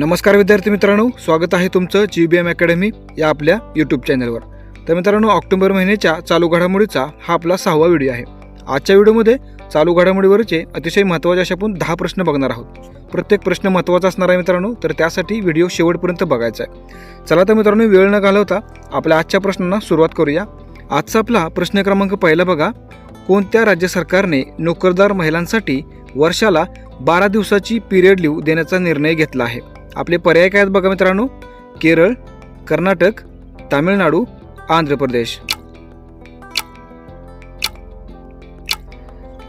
नमस्कार विद्यार्थी मित्रांनो स्वागत आहे तुमचं जी बी एम अकॅडमी या आपल्या यूट्यूब चॅनलवर तर मित्रांनो ऑक्टोबर महिन्याच्या चालू घडामोडीचा हा आपला सहावा व्हिडिओ आहे. आजच्या व्हिडिओमध्ये चालू घडामोडीवरचे अतिशय महत्त्वाचे असे आपण दहा प्रश्न बघणार आहोत. प्रत्येक प्रश्न महत्त्वाचा असणार आहे मित्रांनो तर त्यासाठी व्हिडिओ शेवटपर्यंत बघायचा आहे. चला तर मित्रांनो वेळ न घालवता आपल्या आजच्या प्रश्नांना सुरुवात करूया. आजचा आपला प्रश्न क्रमांक पहिला बघा. कोणत्या राज्य सरकारने नोकरदार महिलांसाठी वर्षाला बारा दिवसाची पिरियड लिव्ह देण्याचा निर्णय घेतला आहे? आपले पर्याय काय आहेत बघा मित्रांनो? केरळ कर्नाटक तामिळनाडू आंध्र प्रदेश.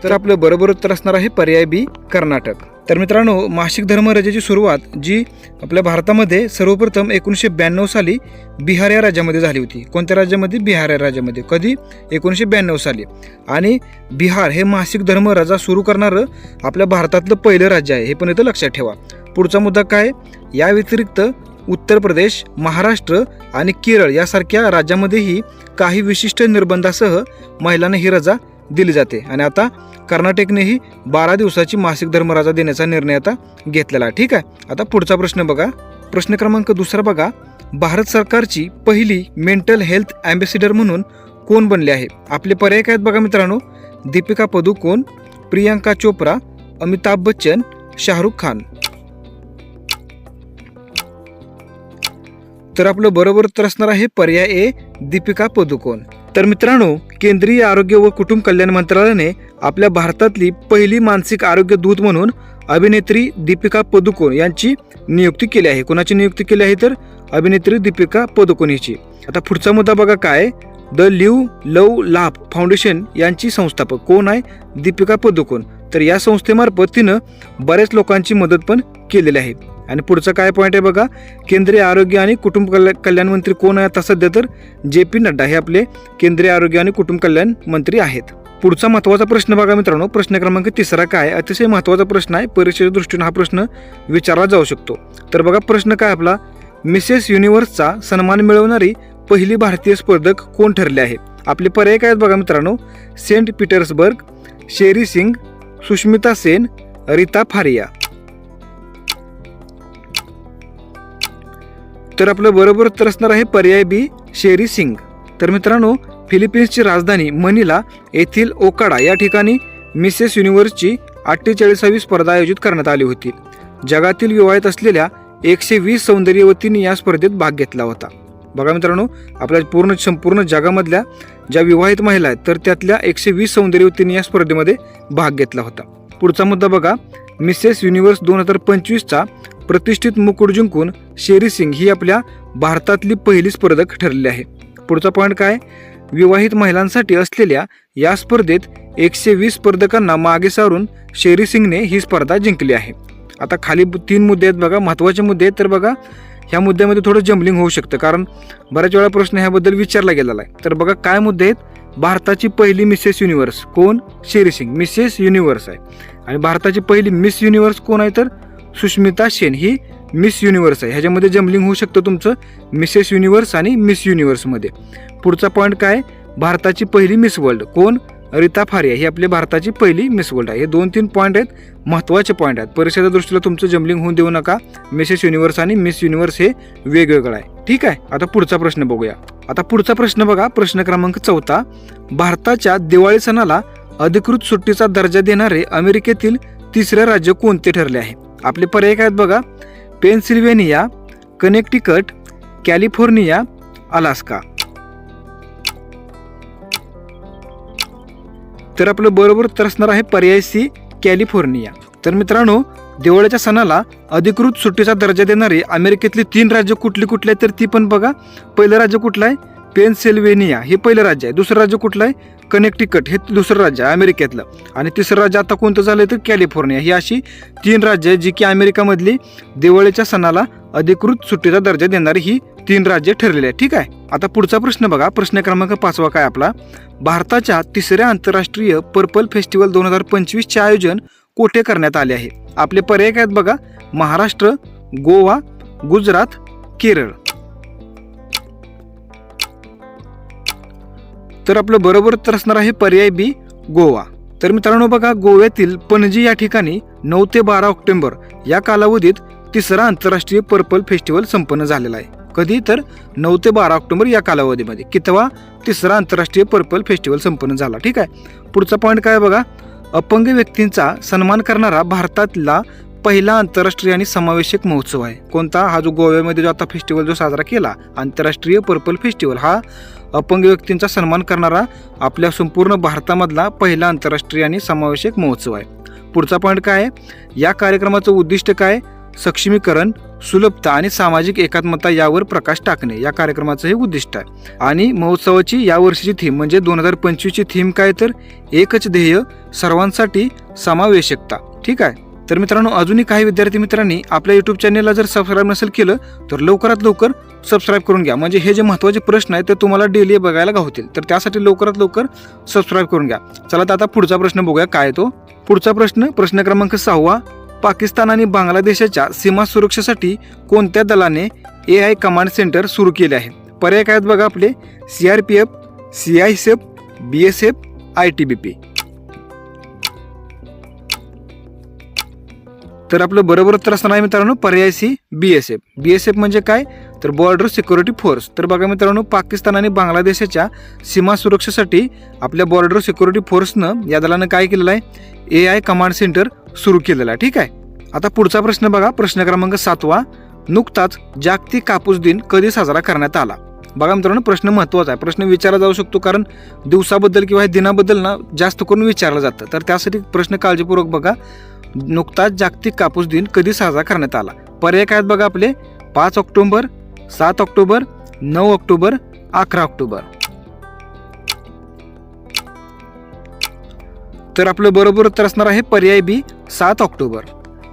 तर आपलं बरोबर उत्तर असणार आहे पर्याय बी कर्नाटक. तर मित्रांनो मासिक धर्मरजेची सुरुवात जी आपल्या भारतामध्ये सर्वप्रथम एकोणीसशे ब्याण्णव साली बिहार या राज्यामध्ये झाली होती. कोणत्या राज्यामध्ये? बिहार या राज्यामध्ये. कधी? एकोणीसशे ब्याण्णव साली. आणि बिहार हे मासिक धर्मराजा सुरू करणारं आपल्या भारतातलं पहिलं राज्य आहे हे पण इथं लक्षात ठेवा. पुढचा मुद्दा काय? या व्यतिरिक्त उत्तर प्रदेश महाराष्ट्र आणि केरळ यासारख्या राज्यामध्येही काही विशिष्ट निर्बंधासह महिलांना ही रजा दिली जाते. आणि आता कर्नाटकनेही बारा दिवसाची मासिक धर्मराजा देण्याचा निर्णय आता घेतलेला आहे. ठीक आहे? आता पुढचा प्रश्न बघा. प्रश्न क्रमांक दुसरा बघा. भारत सरकारची पहिली मेंटल हेल्थ अँबॅसिडर म्हणून कोण बनले आहे? आपले पर्याय काय आहेत बघा मित्रांनो? दीपिका पदुकोण प्रियांका चोप्रा अमिताभ बच्चन शाहरुख खान. तर आपलं बरोबर तर असणार आहे पर्याय ए दीपिका पदुकोण. तर मित्रांनो केंद्रीय आरोग्य व कुटुंब कल्याण मंत्रालयाने आपल्या भारतातली पहिली मानसिक आरोग्य दूत म्हणून अभिनेत्री दीपिका पदुकोण यांची नियुक्ती केली आहे. कोणाची नियुक्ती केली आहे तर अभिनेत्री दीपिका पदुकोण हिची. आता पुढचा मुद्दा बघा काय? The live love laugh foundation यांची संस्थापक कोण आहे? दीपिका पदुकोण. तर या संस्थेमार्फत तिनं बऱ्याच लोकांची मदत पण केलेली आहे. आणि पुढचा काय पॉईंट आहे बघा? केंद्रीय आरोग्य आणि कुटुंब कल्या कल्याण मंत्री कोण आहे आता सध्या तर? जे पी नड्डा हे आपले केंद्रीय आरोग्य आणि कुटुंब कल्याण मंत्री आहेत. पुढचा महत्त्वाचा प्रश्न बघा मित्रांनो. प्रश्न क्रमांक तिसरा काय? अतिशय महत्त्वाचा प्रश्न आहे. परीक्षेच्या दृष्टीने हा प्रश्न विचारला जाऊ शकतो. तर बघा प्रश्न काय आपला? मिसेस युनिव्हर्सचा सन्मान मिळवणारी पहिली भारतीय स्पर्धक कोण ठरले आहे? आपले पर्याय काय आहेत बघा मित्रांनो? Saint Petersburg Sheri Singh Sushmita Sen Reita Faria. तर आपलं बरोबर उत्तर असणार आहे पर्याय बी शेरी सिंग. तर मित्रांनो फिलिपिन्सची राजधानी मनिला येथील ओकाडा या ठिकाणी मिसेस युनिव्हर्सची अठ्ठेचाळीसावी स्पर्धा आयोजित करण्यात आली होती. जगातील विवाहित असलेल्या एकशे वीस सौंदर्यवतींनी या स्पर्धेत भाग घेतला होता. बघा मित्रांनो आपल्या पूर्ण संपूर्ण जगामधल्या ज्या विवाहित महिला आहेत तर त्यातल्या एकशे वीस सौंदर्यवतींनी या स्पर्धेमध्ये भाग घेतला होता. पुढचा मुद्दा बघा. मिसेस युनिव्हर्स दोन हजार पंचवीसचा प्रतिष्ठित मुकुट जिंकून शेरी सिंग ही आपल्या भारतातली पहिली स्पर्धक ठरलेली आहे. पुढचा पॉईंट काय? विवाहित महिलांसाठी असलेल्या या स्पर्धेत एकशे वीस स्पर्धकांना मागे सारून शेरी सिंगने ही स्पर्धा जिंकली आहे. आता खाली तीन मुद्दे आहेत बघा महत्त्वाचे मुद्दे आहेत तर बघा ह्या मुद्द्यामध्ये थोडं जम्बलिंग होऊ शकतं कारण बऱ्याच वेळा प्रश्न ह्याबद्दल विचारला गेलेला आहे. तर बघा काय मुद्दे आहेत? भारताची पहिली मिसेस युनिव्हर्स कोण? शेरी सिंग मिसेस युनिव्हर्स आहे. आणि भारताची पहिली मिस युनिव्हर्स कोण आहे तर? सुष्मिता सेन ही मिस युनिव्हर्स आहे. ह्याच्यामध्ये जम्बलिंग होऊ शकतं तुमचं. मिसेस युनिव्हर्स आणि मिस युनिव्हर्समध्ये. पुढचा पॉईंट काय? भारताची पहिली मिस वर्ल्ड. कोण? रीता फारिया. ही आपली भारताची पहिली मिस वर्ल्ड आहे. हे दोन तीन पॉईंट आहेत. महत्त्वाचे पॉईंट आहेत. परीक्षेच्या दृष्टीला तुमचं जम्बलिंग होऊन देऊ नका. मिसेस युनिव्हर्स आणि मिस युनिव्हर्स हे वेगवेगळं आहे. ठीक आहे? आता पुढचा प्रश्न बघूया. आता पुढचा प्रश्न बघा. प्रश्न क्रमांक चौथा. भारताच्या दिवाळी सणाला अधिकृत सुट्टीचा दर्जा देणारे अमेरिकेतील तिसरे राज्य कोणते ठरले आहे? आपले पर्याय काय आहेत बघा? Pennsylvania Connecticut California Alaska. तर आपलं बरोबर तर असणार आहे पर्याय सी कॅलिफोर्निया. तर मित्रांनो दिवाळीच्या सणाला अधिकृत सुट्टीचा दर्जा देणारी अमेरिकेतली तीन राज्य कुठली कुठली आहेत तर ती पण बघा. पहिलं राज्य कुठलं आहे? पेनसिल्वेनिया हे पहिलं राज्य आहे. दुसरं राज्य कुठलं आहे? कनेक्टिकट हे दुसरं राज्य आहे अमेरिकेतलं. आणि तिसरं राज्य आता कोणतं झालं तर कॅलिफोर्निया. ही अशी तीन राज्य आहे जी की अमेरिकामधली दिवाळीच्या सणाला अधिकृत सुट्टीचा दर्जा देणारी ही तीन राज्य ठरलेली आहे ठीक आहे? आता पुढचा प्रश्न बघा. प्रश्न क्रमांक पाचवा काय आपला? भारताच्या तिसऱ्या आंतरराष्ट्रीय पर्पल फेस्टिवल दोन हजार पंचवीसचे आयोजन कोठे करण्यात आले आहे? आपले पर्याय काय आहेत बघा? महाराष्ट्र गोवा गुजरात केरळ. तर आपलं बरोबर तर असणार आहे पर्याय बी गोवा. तर मित्रांनो बघा गोव्यातील पणजी या ठिकाणी नऊ ते बारा ऑक्टोबर या कालावधीत तिसरा आंतरराष्ट्रीय पर्पल फेस्टिवल संपन्न झालेला आहे. कधी तर नऊ ते बारा ऑक्टोबर या कालावधीमध्ये. कितवा तिसरा आंतरराष्ट्रीय पर्पल फेस्टिवल संपन्न झाला. ठीक आहे? पुढचा पॉईंट काय आहे बघा? अपंग व्यक्तींचा सन्मान करणारा भारतातला पहिला आंतरराष्ट्रीय आणि समावेशक महोत्सव आहे. कोणता? हा जो गोव्यामध्ये जो आता फेस्टिवल जो साजरा केला आंतरराष्ट्रीय पर्पल फेस्टिवल हा अपंग व्यक्तींचा सन्मान करणारा आपल्या संपूर्ण भारतामधला पहिला आंतरराष्ट्रीय आणि समावेशक महोत्सव आहे. पुढचा पॉईंट काय आहे? या कार्यक्रमाचं उद्दिष्ट काय? सक्षमीकरण सुलभता आणि सामाजिक एकात्मता यावर प्रकाश टाकणे. या कार्यक्रमाचं हे उद्दिष्ट आहे. आणि महोत्सवाची या वर्षीची थीम म्हणजे दोन हजार पंचवीसची थीम काय तर? एकच ध्येय सर्वांसाठी समावेशकता. ठीक आहे? तर मित्रांनो अजूनही काही विद्यार्थी मित्रांनी आपल्या युट्यूब चॅनेलला जर सबस्क्राईब नसेल केलं तर लवकरात लवकर सबस्क्राईब करून घ्या. म्हणजे हे जे महत्त्वाचे प्रश्न आहेत ते तुम्हाला डेली बघायला गावतील. तर त्यासाठी लवकरात लवकर सबस्क्राईब करून घ्या. चला तर आता पुढचा प्रश्न बघूया. काय तो? पुढचा प्रश्न प्रश्न क्रमांक सहावा. पाकिस्तान आणि बांगलादेशाच्या सीमा सुरक्षेसाठी कोणत्या दलाने ए आय कमांड सेंटर सुरू केले आहे? पर्याय काय आहेत बघा आपले? C R P F C I S F B S F I T B P तर आपलं बरोबर उत्तर असणार आहे मित्रांनो पर्याय C B S F B S F म्हणजे काय? तर बॉर्डर सिक्युरिटी फोर्स तर बघा मित्रांनो पाकिस्तान आणि बांगलादेशाच्या सीमा सुरक्षेसाठी आपल्या बॉर्डर सिक्युरिटी फोर्सनं या दलानं काय केलेलं आहे? ए आय कमांड सेंटर सुरू केलेला आहे. ठीक आहे? आता पुढचा प्रश्न बघा. प्रश्न क्रमांक सातवा. नुकताच जागतिक कापूस दिन कधी साजरा करण्यात आला? बघा मित्रांनो प्रश्न महत्त्वाचा आहे. प्रश्न विचारला जाऊ शकतो कारण दिवसाबद्दल किंवा दिनाबद्दल ना जास्त करून विचारलं जातं. तर त्यासाठी प्रश्न काळजीपूर्वक बघा. नुकताच जागतिक कापूस दिन कधी साजरा करण्यात आला? पर्याय काय आहेत बघा आपले? पाच ऑक्टोबर सात ऑक्टोबर नऊ ऑक्टोबर अकरा ऑक्टोबर. तर आपलं बरोबर उत्तर असणार आहे पर्याय बी सात ऑक्टोबर.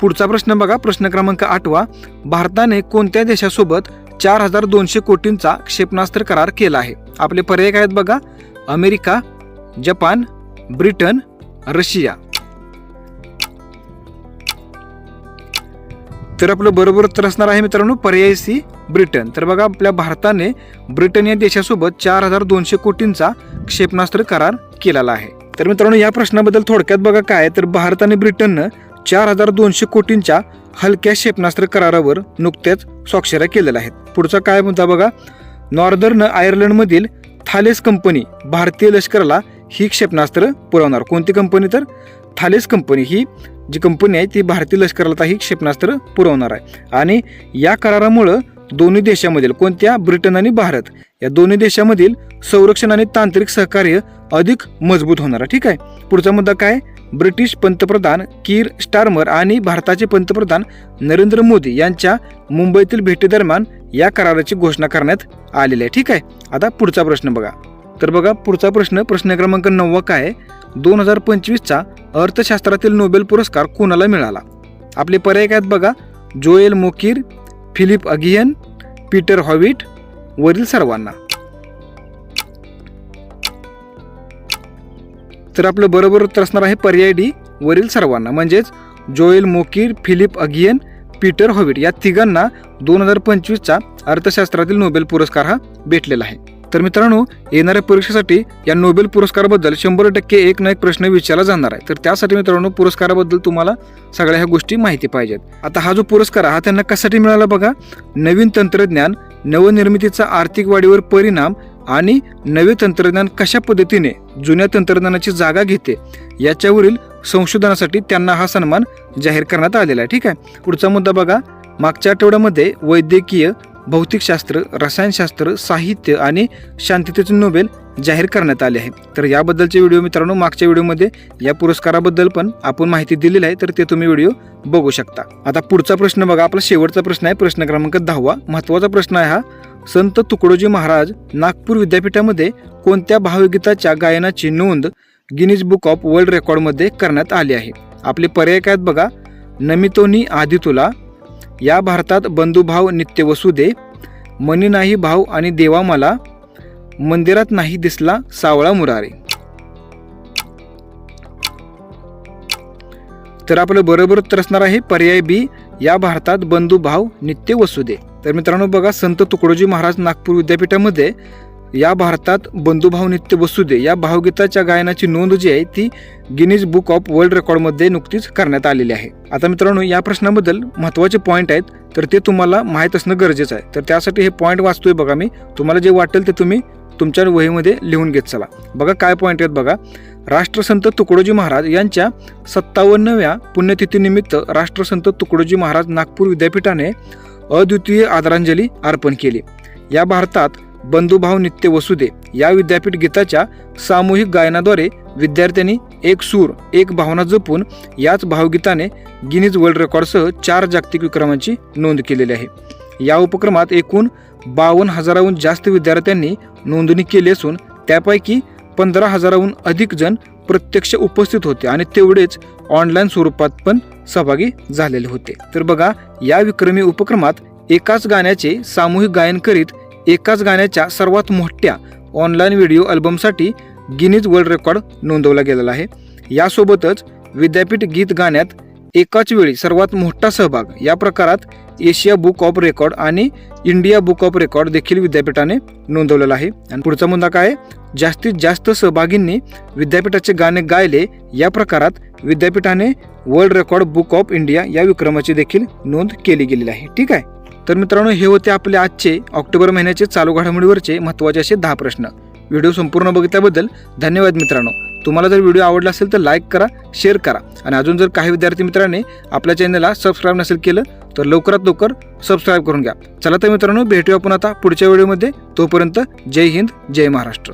पुढचा प्रश्न बघा प्रश्न क्रमांक आठवा. भारताने कोणत्या देशासोबत चार हजार दोनशे कोटींचा क्षेपणास्त्र करार केला आहे? आपले पर्याय काय आहेत बघा? America Japan Britain Russia. तर आपलं बरोबर तर असणार आहे मित्रांनो पर्याय सी ब्रिटन. तर बघा आपल्या भारताने ब्रिटन या देशासोबत चार हजार दोनशे कोटींचा क्षेपणास्त्र करार केलेला आहे. तर मित्रांनो या प्रश्नाबद्दल थोडक्यात बघा काय तर भारत आणि ब्रिटननं चार हजार दोनशे कोटींच्या हलक्या क्षेपणास्त्र करारावर नुकत्याच स्वाक्षऱ्या केलेल्या आहेत. पुढचा काय मुद्दा बघा. नॉर्दर्न आयर्लंडमधील थालेस कंपनी भारतीय लष्कराला ही क्षेपणास्त्र पुरवणार. कोणती कंपनी तर? थालेस कंपनी ही जी कंपनी आहे ती भारतीय लष्कराला क्षेपणास्त्र पुरवणार आहे. आणि या करारामुळं दोन्ही देशामधील कोणत्या ब्रिटन आणि भारत या दोन्ही देशामधील संरक्षण आणि तांत्रिक सहकार्य अधिक मजबूत होणार आहे. ठीक आहे? पुढचा मुद्दा काय? ब्रिटिश पंतप्रधान कीर स्टारमर आणि भारताचे पंतप्रधान नरेंद्र मोदी यांच्या मुंबईतील भेटीदरम्यान या कराराची घोषणा करण्यात आलेली आहे. ठीक आहे? आता पुढचा प्रश्न बघा. तर बघा पुढचा प्रश्न प्रश्न क्रमांक नववा काय आहे? दोन हजार पंचवीसचा अर्थशास्त्रातील नोबेल पुरस्कार कोणाला मिळाला? आपले पर्याय काय आहेत बघा. Joel Mokyr Philippe Aghion Peter Howitt वरील सर्वांना. तर आपलं बरोबर उत्तर असणार आहे पर्याय डी वरील सर्वांना. म्हणजेच Joel Mokyr Philippe Aghion Peter Howitt या तिघांना दोन हजार पंचवीसचा अर्थशास्त्रातील नोबेल पुरस्कार हा भेटलेला आहे. तर मित्रांनो येणाऱ्या परीक्षेसाठी या नोबेल पुरस्काराबद्दल शंभर टक्के एक ना एक प्रश्न विचारला जाणार आहे. तर त्यासाठी मित्रांनो पुरस्काराबद्दल तुम्हाला सगळ्या ह्या गोष्टी माहिती पाहिजेत. आता हा जो पुरस्कार हा त्यांना कशासाठी मिळाला बघा? नवीन तंत्रज्ञान नवनिर्मितीचा आर्थिक वाढीवर परिणाम आणि नवे तंत्रज्ञान कशा पद्धतीने जुन्या तंत्रज्ञानाची जागा घेते याच्यावरील संशोधनासाठी त्यांना हा सन्मान जाहीर करण्यात आलेला आहे. ठीक आहे? पुढचा मुद्दा बघा. मागच्या आठवड्यामध्ये वैद्यकीय भौतिकशास्त्र रसायनशास्त्र साहित्य आणि शांततेचे नोबेल जाहीर करण्यात आले आहे तर याबद्दलचे व्हिडिओ मित्रांनो मागच्या व्हिडिओमध्ये या पुरस्काराबद्दल पण आपण माहिती दिलेली आहे तर ते तुम्ही व्हिडिओ बघू शकता. आता पुढचा प्रश्न बघा आपला शेवटचा प्रश्न आहे प्रश्न क्रमांक दहावा. महत्त्वाचा प्रश्न आहे हा संत तुकडोजी महाराज नागपूर विद्यापीठामध्ये कोणत्या भावगीताच्या गायनाची नोंद गिनीज बुक ऑफ वर्ल्ड रेकॉर्डमध्ये करण्यात आली आहे? आपले पर्याय काय आहेत बघा नमितोनी आधी तुला या भारतात बंधुभाव नित्य वसू दे. मनी नाही भाव आणि देवा मला. मंदिरात नाही दिसला सावळा मुरारे. तर आपलं बरोबर उत्तर असणार आहे पर्याय बी या भारतात बंधुभाव नित्य वसुदे तर मित्रांनो बघा संत तुकडोजी महाराज नागपूर विद्यापीठामध्ये या भारतात बंधुभाव नित्य बसुदे या भावगीताच्या गायनाची नोंद जी आहे ती गिनीज बुक ऑफ वर्ल्ड रेकॉर्डमध्ये नुकतीच करण्यात आलेली आहे. आता मित्रांनो या प्रश्नाबद्दल महत्त्वाचे पॉईंट आहेत तर ते तुम्हाला माहीत असणं गरजेचं आहे. तर त्यासाठी हे पॉईंट वाचतोय बघा मी. तुम्हाला जे वाटेल ते तुम्ही तुमच्या वहीमध्ये लिहून घेत चला. बघा काय पॉईंट आहेत बघा. राष्ट्रसंत तुकडोजी महाराज यांच्या सत्तावन्नव्या पुण्यतिथीनिमित्त राष्ट्रसंत तुकडोजी महाराज नागपूर विद्यापीठाने अद्वितीय आदरांजली अर्पण केली. या भारतात बंधुभाव नित्य वसुदे या विद्यापीठ गीताच्या सामूहिक गायनाद्वारे विद्यार्थ्यांनी एक सूर एक भावना जपून याच भावगीताने गिनीज वर्ल्ड रेकॉर्डसह चार जागतिक विक्रमांची नोंद केलेली आहे. या उपक्रमात एकूण बावन्न हजाराहून जास्त विद्यार्थ्यांनी नोंदणी केली असून त्यापैकी पंधरा हजाराहून अधिक जण प्रत्यक्ष उपस्थित होते आणि तेवढेच ऑनलाईन स्वरूपात पण सहभागी झालेले होते. तर बघा या विक्रमी उपक्रमात एकाच गाण्याचे सामूहिक गायन करीत एकाच गाण्याच्या सर्वात मोठ्या ऑनलाईन व्हिडिओ अल्बमसाठी गिनीज वर्ल्ड रेकॉर्ड नोंदवला गेलेला आहे. यासोबतच विद्यापीठ गीत गाण्यात एकाच वेळी सर्वात मोठा सहभाग या प्रकारात एशिया बुक ऑफ रेकॉर्ड आणि इंडिया बुक ऑफ रेकॉर्ड देखील विद्यापीठाने नोंदवलेला आहे. आणि पुढचा मुद्दा काय जास्तीत जास्त सहभागींनी विद्यापीठाचे गाणे गायले या प्रकारात विद्यापीठाने World Record Book of India या विक्रमाची देखील नोंद केली गेलेली आहे. ठीक आहे? तर मित्रांनो हे होते आपले आजचे ऑक्टोबर महिन्याचे चालू घडामोडीवरचे महत्त्वाचे असे दहा प्रश्न. व्हिडिओ संपूर्ण बघितल्याबद्दल धन्यवाद मित्रांनो. तुम्हाला जर व्हिडिओ आवडला असेल तर लाईक करा शेअर करा आणि अजून जर काही विद्यार्थी मित्रांनी आपल्या चॅनलला सबस्क्राईब नसेल केलं तर लवकरात लवकर सबस्क्राईब करून घ्या. चला तर मित्रांनो भेटूया आपण आता पुढच्या व्हिडिओमध्ये. तोपर्यंत जय हिंद जय महाराष्ट्र.